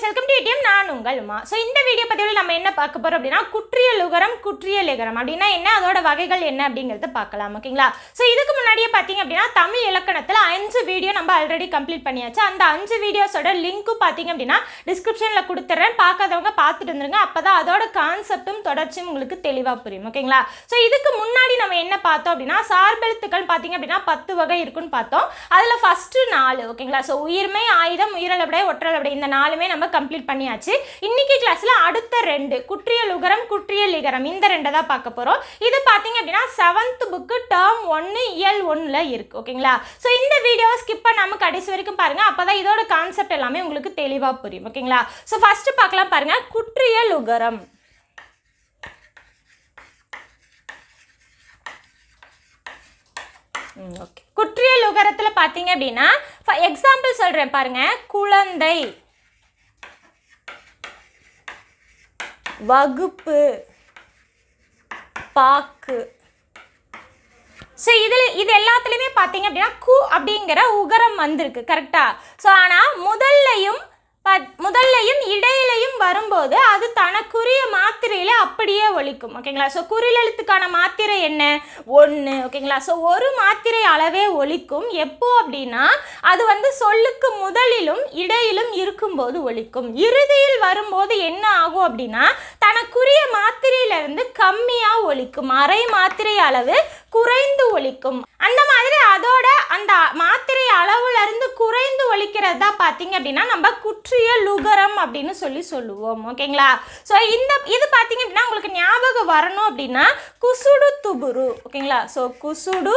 Friends welcome to ATM நான் உங்கள் Uma. So இந்த வீடியோ பதிவில் நம்ம என்ன பார்க்க போகிறோம் அப்படின்னா குற்றியல் உகரம் குற்றியல் இகரம். அப்படின்னா என்ன? அதோட வகைகள் என்ன அப்படிங்கிறத பார்க்கலாம் ஓகேங்களா ஸோ இதுக்கு முன்னாடியே பார்த்தீங்க அப்படின்னா தமிழ் இலக்கணத்தில் அஞ்சு வீடியோ நம்ம ஆல்ரெடி கம்ப்ளீட் பண்ணியாச்சு. அந்த அஞ்சு வீடியோஸோட லிங்க்கும் பார்த்தீங்க அப்படின்னா டிஸ்கிரிப்ஷனில் கொடுத்துட்றேன் பார்க்காதவங்க பார்த்துட்டு வந்துருங்க அப்போ தான் அதோட கான்செப்டும் தொடர்ச்சியும் உங்களுக்கு தெளிவாக புரியும் ஓகேங்களா ஸோ இதுக்கு முன்னாடி நம்ம என்ன பார்த்தோம் அப்படின்னா சார்பெழுத்துக்கள் பார்த்தீங்க அப்படின்னா பத்து வகை இருக்குன்னு பார்த்தோம். அதில் ஃபஸ்ட்டு நாலு ஓகேங்களா ஸோ உயிர்மை ஆயுதம் உயிரளபடை ஒற்றளபடை இந்த நாலுமே நம்ம கம்ப்ளீட் பண்ணியாச்சு. இன்னைக்கு கிளாஸில் அடுத்த ரெண்டு குற்றியல் உகரம் குற்றியல் இகரம் இந்த ரெண்டை தான் பார்க்க போகிறோம் இது பார்த்தீங்க அப்படின்னா செவன்த் புக்கு டேர்ம் ஒன்று இயல் ஒன்றில் இருக்குது ஓகேங்களா? ஸோ இந்த வீடியோவை ஸ்கிப் பண்ணாமல் கடைசி வரைக்கும் பாருங்கள் அப்போ தான் இதோட கான்செப்ட் எல்லாமே உங்களுக்கு தெளிவாக புரியும் ஓகேங்களா? ஸோ ஃபஸ்ட்டு பார்க்கலாம் பாருங்கள் குற்றியல் உகரம். ஓகே. குற்றியல் உகரத்தில் பார்த்தீங்க அப்படின்னா எக்ஸாம்பிள் சொல்கிறேன் பாருங்க. குழந்தை. வகுப்பு பாக்கு. ஸோ இதில் இது எல்லாத்துலேயுமே பார்த்தீங்க அப்படின்னா கு அப்படிங்கிற உகரம் வந்திருக்கு கரெக்டாக ஸோ ஆனால் முதல்லையும் முதல்லையும் இடையிலையும் வரும்போது அது தனக்குரிய மாத்திரையில் அப்படியே ஒலிக்கும் ஓகேங்களா? ஸோ குறிலெழுத்துக்கான மாத்திரை என்ன? ஒன்று ஓகேங்களா? ஸோ ஒரு மாத்திரை அளவே ஒலிக்கும் எப்போ அப்படின்னா அது வந்து சொல்லுக்கு முதலிலும் இடையிலும் இருக்கும்போது ஒலிக்கும் இறுதியில் வரும்போது என்ன ஆகும் அப்படின்னா தனக்குரிய மாத்திரையிலிருந்து கம்மியாக ஒலிக்கும் அரை மாத்திரை அளவு குறைந்து ஒழிக்கும் அந்த மாதிரி அதோட அந்த மாத்திரை அளவுல இருந்து குறைந்து ஒழிக்கிறதா தான் பார்த்தீங்க அப்படின்னா நம்ம குற்றிய லுகரம் அப்படின்னு சொல்லி சொல்லுவோம். ஓகேங்களா? ஸோ இந்த இது பார்த்தீங்க அப்படின்னா உங்களுக்கு ஞாபகம் வரணும் அப்படின்னா குசுடு துபுரு. ஓகேங்களா? ஸோ குசுடு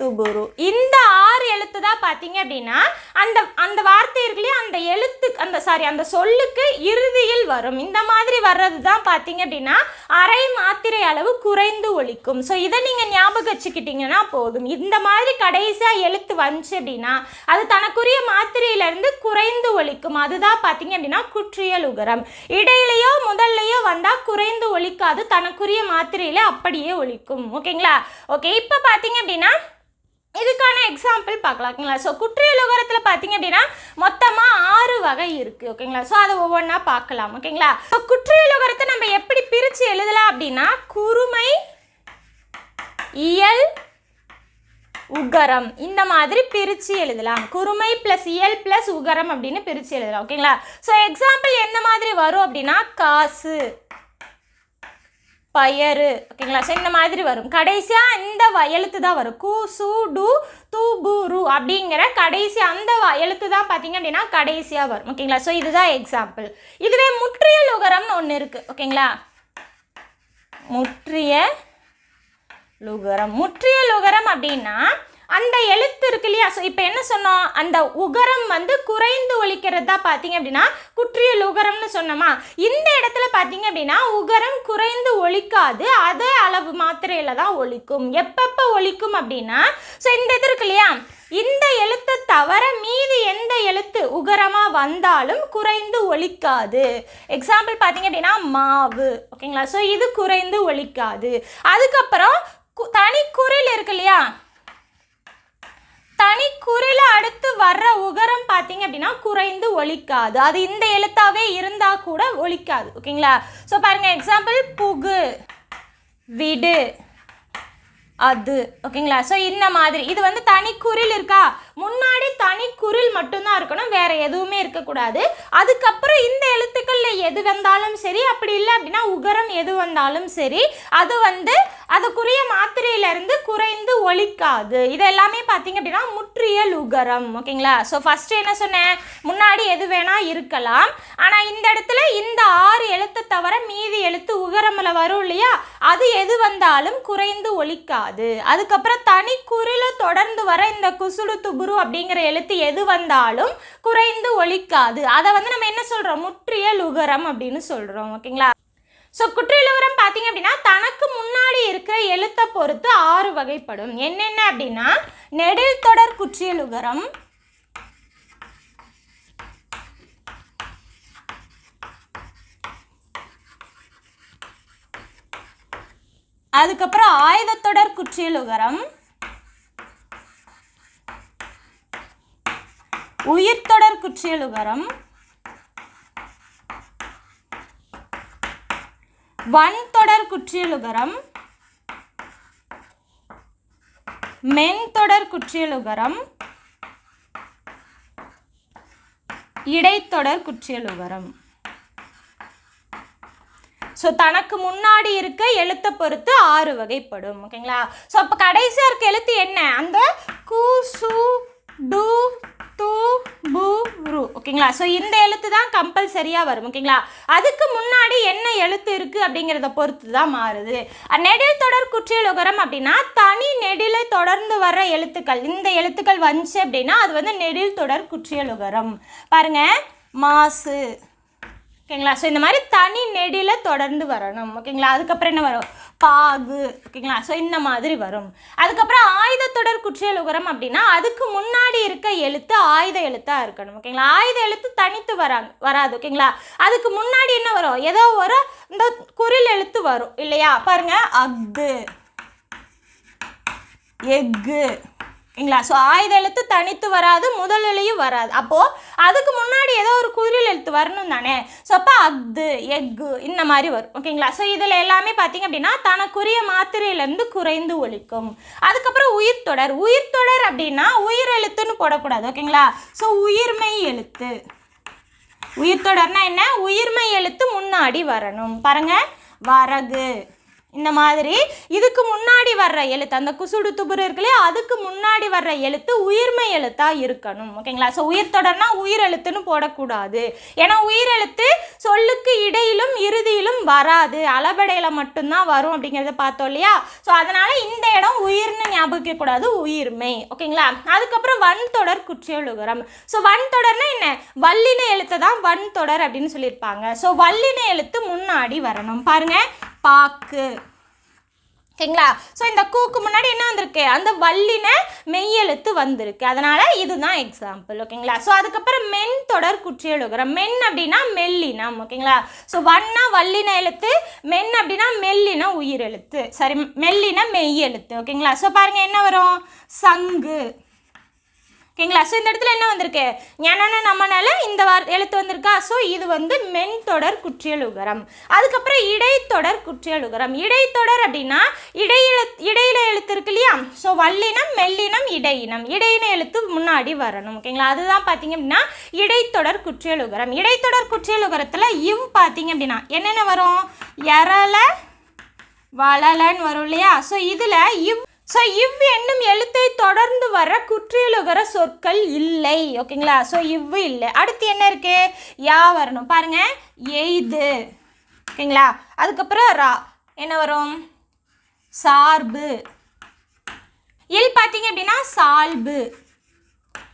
துபுரு இந்த ஆறு எழுத்து தான் பார்த்தீங்க அப்படின்னா அந்த அந்த வார்த்தை அந்த எழுத்து அந்த சாரி அந்த சொல்லுக்கு இறுதியில் வரும். இந்த மாதிரி வர்றது தான் பார்த்தீங்க அப்படின்னா அரை மாத்திரை அளவு குறைந்து ஒழிக்கும். ஸோ இதை நீங்கள் ஞாபகம் வச்சுக்கிட்டீங்கன்னா போதும். இந்த மாதிரி கடைசியாக எழுத்து வந்துச்சு அப்படின்னா அது தனக்குரிய மாத்திரையிலேருந்து குறைந்து ஒழிக்கும். அதுதான் பார்த்தீங்க அப்படின்னா குற்றியல் உகரம். இடையிலையோ முதல்லையோ வந்தால் குறைந்து ஒழிக்காது தனக்குரிய மாத்திரையில அப்படியே ஒழிக்கும். ஓகேங்களா? ஓகே இப்போ பார்த்தீங்க அப்படின்னா இதுக்கான எக்ஸாம்பிள் பார்க்கலாம் ஓகேங்களா? ஸோ குற்றியல் உகரத்தில் பார்த்தீங்க அப்படின்னா மொத்தமாக ஆறு வகை இருக்குது ஓகேங்களா? ஸோ அதை ஒவ்வொன்றா பார்க்கலாம் ஓகேங்களா? ஸோ குற்றியல் நம்ம எப்படி பிரித்து எழுதலாம் அப்படின்னா குறுமை இயல் உகரம். இந்த மாதிரி பிரித்து எழுதலாம். குறுமை ப்ளஸ் இயல் ப்ளஸ் உகரம் அப்படின்னு பிரித்து எழுதலாம் ஓகேங்களா? ஸோ எக்ஸாம்பிள் எந்த மாதிரி வரும் அப்படின்னா காசு. பயறு. ஓகேங்களா? ஸோ இந்த மாதிரி வரும். கடைசியாக இந்த வயலுத்து தான் வரும். கு சு டு தூ பு ரு அப்படிங்கிற கடைசி அந்த வயலுத்து எழுத்து தான் பார்த்தீங்க அப்படின்னா கடைசியாக வரும். ஓகேங்களா? ஸோ இதுதான் எக்ஸாம்பிள் இதுவே முற்றிய லுகரம்னு ஒன்று இருக்குது ஓகேங்களா? முற்றிய லுகரம். முற்றிய லுகரம் அப்படின்னா அந்த எழுத்து இருக்கு இல்லையா? ஸோ இப்போ என்ன சொன்னோம்? அந்த உகரம் வந்து குறைந்து ஒழிக்கிறதா தான் பார்த்தீங்க அப்படின்னா குற்றியல் உகரம்னு சொன்னோமா? இந்த இடத்துல பார்த்தீங்க அப்படின்னா உகரம் குறைந்து ஒழிக்காது அதே அளவு மாத்திரையில் தான் ஒழிக்கும் எப்பப்போ ஒழிக்கும் அப்படின்னா ஸோ இந்த இது இருக்கு இல்லையா? இந்த எழுத்தை தவிர மீதி எந்த எழுத்து உகரமாக வந்தாலும் குறைந்து ஒழிக்காது எக்ஸாம்பிள் பார்த்தீங்க அப்படின்னா மாவு. ஓகேங்களா ஸோ இது குறைந்து ஒழிக்காது அதுக்கப்புறம் கு- தனி குரல் இருக்கு இல்லையா? தனி குரல அடுத்து வர்ற உகரம் பார்த்தீங்க அப்படின்னா குறைந்து ஒழிக்காது. அது இந்த எழுத்தாவே இருந்தா கூட ஒழிக்காது. ஓகேங்களா? ஸோ பாருங்க எக்ஸாம்பிள் புகு விடு அது. ஓகேங்களா? ஸோ இந்த மாதிரி. இது வந்து தனி குரில் இருக்கா? முன்னாடி தனி குரில் மட்டும்தான் இருக்கணும். வேற எதுவுமே இருக்கக்கூடாது. அதுக்கப்புறம் இந்த எழுத்துக்கள்ல எது வந்தாலும் சரி அப்படி இல்லை அப்படின்னா உகரம் எது வந்தாலும் சரி அது வந்து அதுக்குரிய மாத்திரையிலேருந்து குறைந்து ஒழிக்காது. இது எல்லாமே பார்த்தீங்க அப்படின்னா முற்றியல் உகரம் ஓகேங்களா? ஸோ ஃபஸ்ட்டு என்ன சொன்னேன்? முன்னாடி எது வேணால் இருக்கலாம். ஆனால் இந்த இடத்துல இந்த ஆறு எழுத்தை தவிர மீதி எழுத்து உகரமில் வரும் இல்லையா? அது எது வந்தாலும் குறைந்து ஒழிக்காது. அதுக்கப்புறம் தனி குரில தொடர்ந்து வர இந்த குசுடு துபுரு அப்படிங்கிற எழுத்து எது வந்தாலும் குறைந்து ஒழிக்காது. அதை வந்து நம்ம என்ன சொல்கிறோம் முற்றியல் உகரம் அப்படின்னு சொல்கிறோம் ஓகேங்களா? ஸோ குற்றியலுகரம் பார்த்தீங்க அப்படின்னா தனக்கு முன்னாடி இருக்கிற எழுத்தை பொறுத்து ஆறு வகைப்படும். என்னென்ன அப்படின்னா நெடில் தொடர் குற்றியலுகரம் அதுக்கப்புறம் ஆயுதத்தொடர் குற்றியலுகரம் உயிர்த்தொடர் குற்றியலுகரம் வன்தொடர் குற்றியலுகரம் மென்தொடர் குற்றியலுகரம் இடைத்தொடர் குற்றியலுகரம். ஸோ தனக்கு முன்னாடி இருக்க எழுத்தை பொறுத்து ஆறு வகைப்படும் ஓகேங்களா ஸோ அப்போ கடைசியாக இருக்க எழுத்து என்ன? அந்த கு சு டு து பு ரு ஓகேங்களா ஸோ இந்த எழுத்து தான் கம்பல்சரியாக வரும் ஓகேங்களா அதுக்கு முன்னாடி என்ன எழுத்து இருக்குது அப்படிங்கிறத பொறுத்து தான் மாறுது. நெடில் தொடர் குற்றியலுகரம் அப்படின்னா தனி நெடிலை தொடர்ந்து வர்ற எழுத்துக்கள். இந்த எழுத்துக்கள் வந்துச்சு அப்படின்னா அது வந்து நெடில் தொடர் குற்றியலுகரம். பாருங்க மாசு. ஓகேங்களா? ஸோ இந்த மாதிரி தனி நெடியில் தொடர்ந்து வரணும் ஓகேங்களா அதுக்கப்புறம் என்ன வரும்? பாகு ஓகேங்களா? ஸோ இந்த மாதிரி வரும். அதுக்கப்புறம் ஆயுதத்தொடர் குற்றியல் உகரம் அப்படின்னா அதுக்கு முன்னாடி இருக்க எழுத்து ஆயுத எழுத்தாக இருக்கணும் ஓகேங்களா? ஆயுத எழுத்து தனித்து வராங்க வராது ஓகேங்களா? அதுக்கு முன்னாடி என்ன வரும்? ஏதோ ஒரு இந்த குரில் எழுத்து வரும் இல்லையா? பாருங்க அஃது. எக்கு ஓகேங்களா ஸோ ஆயுத எழுத்து தனித்து வராது முதல் எழுயும் வராது. அப்போது அதுக்கு முன்னாடி ஏதோ ஒரு குரில் எழுத்து வரணும் தானே? ஸோ அப்போ அஃது எக்கு இந்த மாதிரி வரும். ஓகேங்களா? ஸோ இதில் எல்லாமே பார்த்தீங்க அப்படின்னா தனக்குரிய மாத்திரையிலேருந்து குறைந்து ஒழிக்கும். அதுக்கப்புறம் உயிர்த்தொடர் உயிர்த்தொடர் அப்படின்னா உயிர் எழுத்துன்னு போடக்கூடாது. ஓகேங்களா? ஸோ உயிர்மை எழுத்து. உயிர்த்தொடர்னா என்ன? உயிர்மை எழுத்து முன்னாடி வரணும். பாருங்கள் வரகு. இந்த மாதிரி இதுக்கு முன்னாடி வர்ற எழுத்து அந்த குசுடு துபுரு இருக்கு அதுக்கு முன்னாடி வர்ற எழுத்து உயிர்மை எழுத்தாக இருக்கணும் ஓகேங்களா? ஸோ உயிர்த்தொடர்னா உயிர் எழுத்துன்னு போடக்கூடாது. ஏன்னா உயிர் எழுத்து சொல்லுக்கு இடையிலும் இறுதியிலும் வராது. அளபடையில் மட்டும்தான் வரும் அப்படிங்கிறத பார்த்தோம் இல்லையா? ஸோ அதனால் இந்த இடம் உயிர்னு ஞாபகிக்கக்கூடாது உயிர்மை ஓகேங்களா? அதுக்கப்புறம் வன்தொடர் குற்றியலுகரம் ஸோ வன்தொடர்னா என்ன? வல்லின எழுத்து தான் வன்தொடர் அப்படின்னு சொல்லியிருப்பாங்க. ஸோ வல்லின எழுத்து முன்னாடி வரணும். பாருங்க. பாக்கு. ஓகேங்களா ஸோ இந்த கூக்கு முன்னாடி என்ன வந்திருக்கு? அந்த வல்லின மெய்யெழுத்து வந்திருக்கு. அதனால் இதுதான் எக்ஸாம்பிள் ஓகேங்களா ஸோ அதுக்கப்புறம் மென் தொடர் குற்றியலுகரம் மென் அப்படின்னா மெல்லினம் ஓகேங்களா ஸோ வண்ணா வல்லின எழுத்து மென் அப்படின்னா மெல்லின உயிரெழுத்து. சரி மெல்லின மெய்யெழுத்து ஓகேங்களா ஸோ பாருங்கள் என்ன வரும்? சங்கு. ஓகேங்களா? ஸோ இந்த இடத்துல என்ன வந்திருக்கு? ஞான நம்மனால இந்த வார் எழுத்து வந்திருக்கா? ஸோ இது வந்து மென் தொடர் குற்றியலுகரம் அதுக்கப்புறம் இடைத்தொடர் குற்றியலுகரம் இடைத்தொடர் அப்படின்னா இடையில இடையில எழுத்து இருக்கு இல்லையா? ஸோ வல்லினம் மெல்லினம் இடையினம். இடையின எழுத்து முன்னாடி வரணும். ஓகேங்களா? அதுதான் பார்த்தீங்க அப்படின்னா இடைத்தொடர் குற்றியலுகரம் இடைத்தொடர் குற்றியலுகரத்தில் இவ் பார்த்தீங்க அப்படின்னா என்னென்ன வரும்? எரல வளலன்னு வரும் இல்லையா? ஸோ இதில் இவ் ஸோ இவ் என்னும் எழுத்தை தொடர்ந்து வர குற்றியலுகர சொற்கள் இல்லை. ஓகேங்களா ஸோ இவ்வு இல்லை. அடுத்து என்ன இருக்கு? யா வரணும். பாருங்க. எய்து. ஓகேங்களா அதுக்கப்புறம் ரா. என்ன வரும்? சார்பு. இல் பார்த்தீங்க அப்படின்னா சால்பு.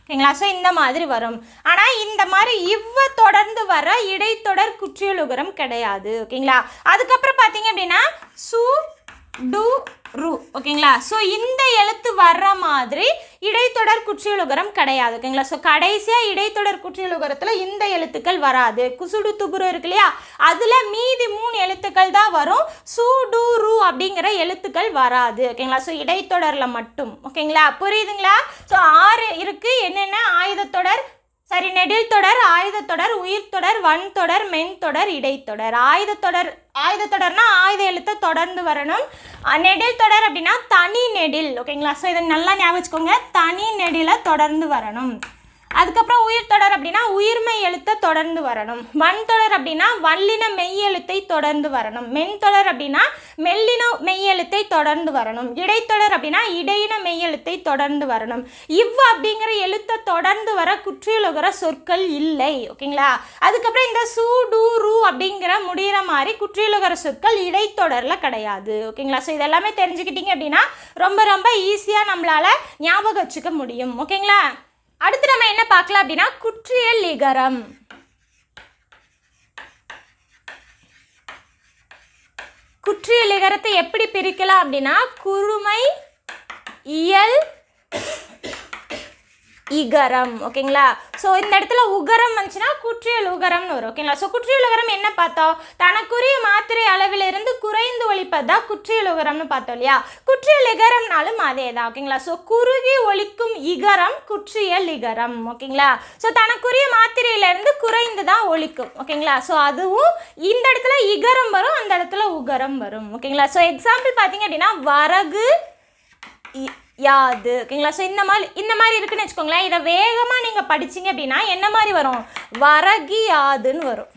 ஓகேங்களா ஸோ இந்த மாதிரி வரும். ஆனால் இந்த மாதிரி இவ்வ தொடர்ந்து வர இடைத்தொடர் குற்றியலுகரம் கிடையாது. ஓகேங்களா அதுக்கப்புறம் பார்த்தீங்க அப்படின்னா சு டு ரு. ஓகேங்களா? ஸோ இந்த எழுத்து வர்ற மாதிரி இடைத்தொடர் குற்றியலுகரம் கிடையாது. ஓகேங்களா? ஸோ கடைசியாக இடைத்தொடர் குற்றியலுகரத்தில் இந்த எழுத்துக்கள் வராது. குசுடு துபுரு இருக்கு இல்லையா? அதில் மீதி மூணு எழுத்துக்கள் தான் வரும். சு டு ரு அப்படிங்கிற எழுத்துக்கள் வராது. ஓகேங்களா? ஸோ இடைத்தொடரில் மட்டும். ஓகேங்களா? புரியுதுங்களா? ஸோ ஆறு இருக்குது என்னென்ன ஆயுதத்தொடர் சரி நெடில் தொடர் ஆயுதத்தொடர் உயிர்த்தொடர் வன்தொடர் மென்தொடர் இடைத்தொடர் ஆயுதத்தொடர் ஆயுதத்தொடர்னா ஆயுத எழுத்தை தொடர்ந்து வரணும். நெடில் தொடர் அப்படின்னா தனி நெடில். ஓகேங்களா? ஸோ இதை நல்லா ஞாபகம் வச்சுக்கோங்க. தனி நெடில தொடர்ந்து வரணும். அதுக்கப்புறம் உயிர்த்தொடர் அப்படின்னா உயிர்மை எழுத்தை தொடர்ந்து வரணும். வன்தொடர் அப்படின்னா வல்லின மெய் எழுத்தை தொடர்ந்து வரணும். மென்தொடர் அப்படின்னா மெல்லின மெய் எழுத்தை தொடர்ந்து வரணும். இடைத்தொடர் அப்படின்னா இடையின மெய் எழுத்தை தொடர்ந்து வரணும். இவ் அப்படிங்கிற எழுத்தை தொடர்ந்து வர குற்றியலுகிற சொற்கள் இல்லை ஓகேங்களா? அதுக்கப்புறம் இந்த சு டு ரூ அப்படிங்கிற முடிகிற மாதிரி குற்றியலுகிற சொற்கள் இடைத்தொடரில் கிடையாது ஓகேங்களா? ஸோ இதெல்லாமே தெரிஞ்சுக்கிட்டீங்க அப்படின்னா ரொம்ப ரொம்ப ஈஸியாக நம்மளால் ஞாபகம் வச்சுக்க முடியும் ஓகேங்களா? அடுத்து நம்ம என்ன பார்க்கலாம் அப்படின்னா குற்றியல் லிகரம். குற்றியல் லிகரத்தை எப்படி பிரிக்கலாம் அப்படின்னா குறுமை இயல் இகரம். ஓகேங்களா? ஸோ இந்த இடத்துல உகரம் வந்துச்சுன்னா குற்றியல் உகரம்னு வரும் ஓகேங்களா ஸோ குற்றியல் உகரம் என்ன பார்த்தோம்? தனக்குரிய மாத்திரை அளவிலிருந்து குறைந்து ஒழிப்பதுதான் குற்றியல் உகரம்னு பார்த்தோம் இல்லையா? குற்றியல் இகரம்னாலும் அதே தான் ஓகேங்களா ஸோ குறுகி ஒழிக்கும் இகரம் குற்றியல் இகரம் ஓகேங்களா ஸோ தனக்குரிய மாத்திரையிலிருந்து குறைந்து தான் ஒழிக்கும் ஓகேங்களா ஸோ அதுவும் இந்த இடத்துல இகரம் வரும் அந்த இடத்துல உகரம் வரும் ஓகேங்களா ஸோ எக்ஸாம்பிள் பார்த்தீங்க அப்படின்னா வரகு இ- யாது ஓகேங்களா? ஸோ இந்த மாதிரி இந்த மாதிரி இருக்குன்னு வச்சுக்கோங்களேன். இதை வேகமாக நீங்கள் படிச்சீங்க அப்படின்னா என்ன மாதிரி வரும்? வரகி யாதுன்னு வரும்.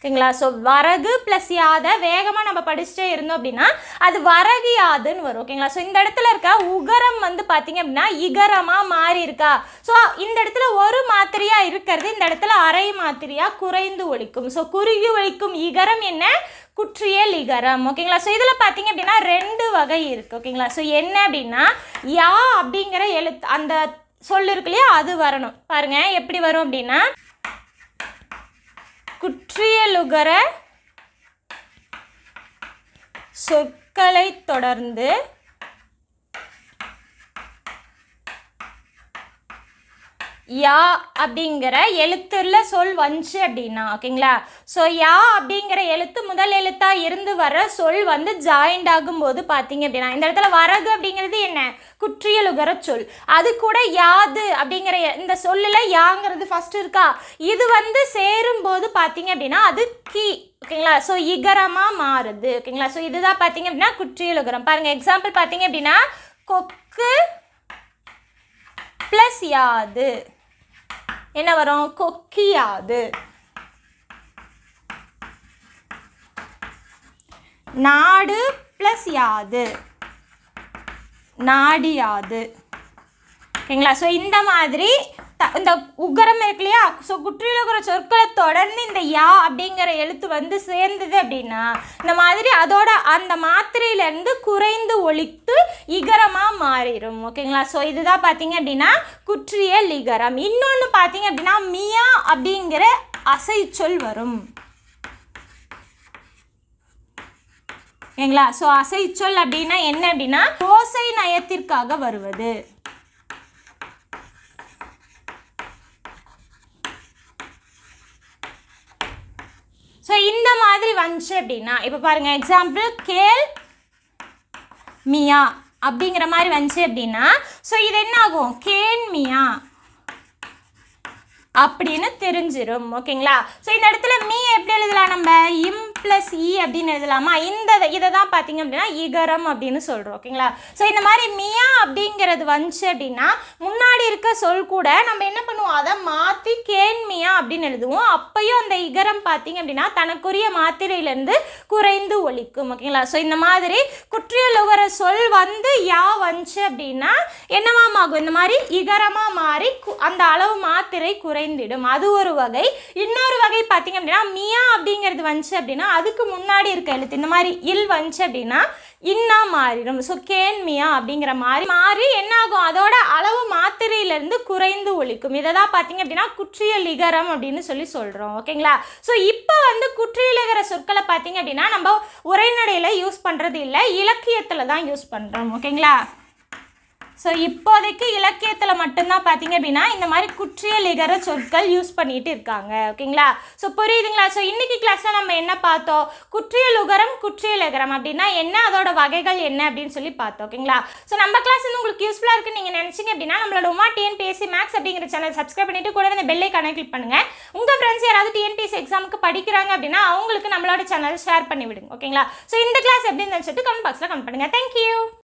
ஓகேங்களா? ஸோ வரகு ப்ளஸ் யாதை வேகமாக நம்ம படிச்சுட்டே இருந்தோம் அப்படின்னா அது வரகு யாதுன்னு வரும். ஓகேங்களா? ஸோ இந்த இடத்துல இருக்க உகரம் வந்து பார்த்தீங்க அப்படின்னா இகரமாக மாறி இருக்கா ஸோ இந்த இடத்துல ஒரு மாத்திரையாக இருக்கிறது இந்த இடத்துல அரை மாத்திரையாக குறைந்து ஒழிக்கும். ஸோ குறுகி ஒழிக்கும் இகரம் என்ன? குற்றியல் இகரம். ஓகேங்களா? ஸோ இதில் பார்த்தீங்க அப்படின்னா ரெண்டு வகை இருக்குது ஓகேங்களா? ஸோ என்ன அப்படின்னா யா அப்படிங்கிற எழுத்து அந்த சொல்லு இருக்கு இல்லையா அது வரணும். பாருங்கள் எப்படி வரும் அப்படின்னா குற்றியலுகர சொற்களை தொடர்ந்து யா அப்படிங்கிற எழுத்துல சொல் வந்துச்சு அப்படின்னா ஓகேங்களா? ஸோ யா அப்படிங்கிற எழுத்து முதல் எழுத்தாக இருந்து வர சொல் வந்து ஜாயிண்ட் ஆகும்போது பார்த்தீங்க அப்படின்னா இந்த இடத்துல வரகு அப்படிங்கிறது என்ன? குற்றியலுகர சொல். அது கூட யாது அப்படிங்கிற இந்த சொல்லில் யாங்கிறது ஃபஸ்ட்டு இருக்கா? இது வந்து சேரும்போது பார்த்தீங்க அப்படின்னா அது கீ ஓகேங்களா? ஸோ இகரமாக மாறுது ஓகேங்களா? ஸோ இதுதான் பார்த்தீங்க அப்படின்னா குற்றியலுகரம் பாருங்கள் எக்ஸாம்பிள் பார்த்தீங்க அப்படின்னா கொக்கு ப்ளஸ் யாது. என்ன வரும்? கொக்கியாது. நாடு ப்ளஸ் யாது. நாடியாது. ஓகேங்களா? ஸோ இந்த மாதிரி இந்த உகரம் இருக்கு இல்லையா? ஸோ குற்றியலுகிற சொற்களை தொடர்ந்து இந்த யா அப்படிங்கிற எழுத்து வந்து சேர்ந்தது அப்படின்னா இந்த மாதிரி அதோட அந்த மாத்திரையிலேருந்து குறைந்து ஒழித்து இகரமாக மாறிடும் ஓகேங்களா? ஸோ இதுதான் பார்த்தீங்க அப்படின்னா குற்றியல் இகரம். இன்னொன்று பார்த்தீங்க அப்படின்னா மியா அப்படிங்கிற அசைச்சொல் வரும். ஓகேங்களா? ஸோ அசைச்சொல் அப்படின்னா என்ன அப்படின்னா ஓசை நயத்திற்காக வருவது. இந்த மாதிரி வந்துச்சு அப்படின்னா இப்போ பாருங்க எக்ஸாம்பிள் கேல் மியா அப்படிங்கிற மாதிரி வந்துச்சு அப்படின்னா ஸோ இது என்ன ஆகும் கேன் மியா அப்படின்னு தெரிஞ்சிடும் ஓகேங்களா ஸோ இந்த இடத்துல மீ எப்படி எழுதலாம் நம்ம? இம் ப்ளஸ் இ e அப்படின்னு எழுதலாமா? இந்த இதை தான் பார்த்தீங்க அப்படின்னா இகரம் அப்படின்னு சொல்கிறோம் ஓகேங்களா? ஸோ இந்த மாதிரி மியா அப்படிங்கிறது வந்துச்சு அப்படின்னா முன்னாடி இருக்க சொல் கூட நம்ம என்ன பண்ணுவோம்? அதை மாற்றி கேன்மியா அப்படின்னு எழுதுவோம். அப்பையும் அந்த இகரம் பார்த்தீங்க அப்படின்னா தனக்குரிய மாத்திரையிலேருந்து குறைந்து ஒழிக்கும் ஓகேங்களா? ஸோ இந்த மாதிரி குற்றியலுகிற சொல் வந்து யா வந்துச்சு அப்படின்னா என்னவாமாகும் இந்த மாதிரி இகரமாக மாறி கு- அந்த அளவு மாத்திரை குறைந்திடும் அது ஒரு வகை. இன்னொரு வகை பார்த்தீங்க அப்படின்னா மியா அப்படிங்கிறது வந்துச்சு அப்படின்னா அதுக்கு முன்னாடி இருக்க எழுத்து இந்த மாதிரி இல் வந்துச்சு அப்படின்னா இன்னா மாறிடும். ஸோ கேன்மியா அப்படிங்கிற மாதிரி மாறி என்ன ஆகும் அதோட அளவு மாத்திரையிலேருந்து குறைந்து ஒழிக்கும். இதை தான் பார்த்தீங்க அப்படின்னா குற்றிய லிகரம் அப்படின்னு சொல்லி சொல்கிறோம் ஓகேங்களா ஸோ இப்போ வந்து குற்றியலிகர சொற்களை பார்த்தீங்க அப்படின்னா நம்ம உரைநடையில் யூஸ் பண்ணுறது இல்லை இலக்கியத்தில் தான் யூஸ் பண்ணுறோம் ஓகேங்களா ஸோ இப்போதைக்கு இலக்கியத்தில் மட்டும்தான் பார்த்தீங்க அப்படின்னா இந்த மாதிரி குற்றியலிகர சொற்கள் யூஸ் பண்ணிட்டு இருக்காங்க ஓகேங்களா? ஸோ புரியுதுங்களா? ஸோ இன்றைக்கி கிளாஸில் நம்ம என்ன பார்த்தோம்? குற்றியலுகரம் உகரம் அப்படின்னா என்ன? அதோட வகைகள் என்ன அப்படின்னு சொல்லி பார்த்தோம் ஓகேங்களா? ஸோ நம்ம கிளாஸ் வந்து உங்களுக்கு யூஸ்ஃபுல்லாக இருக்குன்னு நீங்கள் நினச்சிங்க அப்படின்னா நம்மளோட உமா டிஎன்பிஎஸ்சி மேக்ஸ் அப்படிங்கிற சேனல் சப்ஸ்கிரைப் பண்ணிட்டு கூட இந்த பெல்லை கனெக்ட் கிளிக் பண்ணுங்க. உங்கள் ஃப்ரெண்ட்ஸ் யாராவது டிஎன்பிஎஸ்சி எக்ஸாமுக்கு படிக்கிறாங்க அப்படின்னா அவங்களுக்கு நம்மளோட சேனல் ஷேர் பண்ணி விடுங்க ஓகேங்களா? ஸோ இந்த கிளாஸ் எப்படி இருந்துச்சுட்டு கமெண்ட் பாக்ஸில் கமெண்ட் பண்ணுங்கள் தேங்க்யூ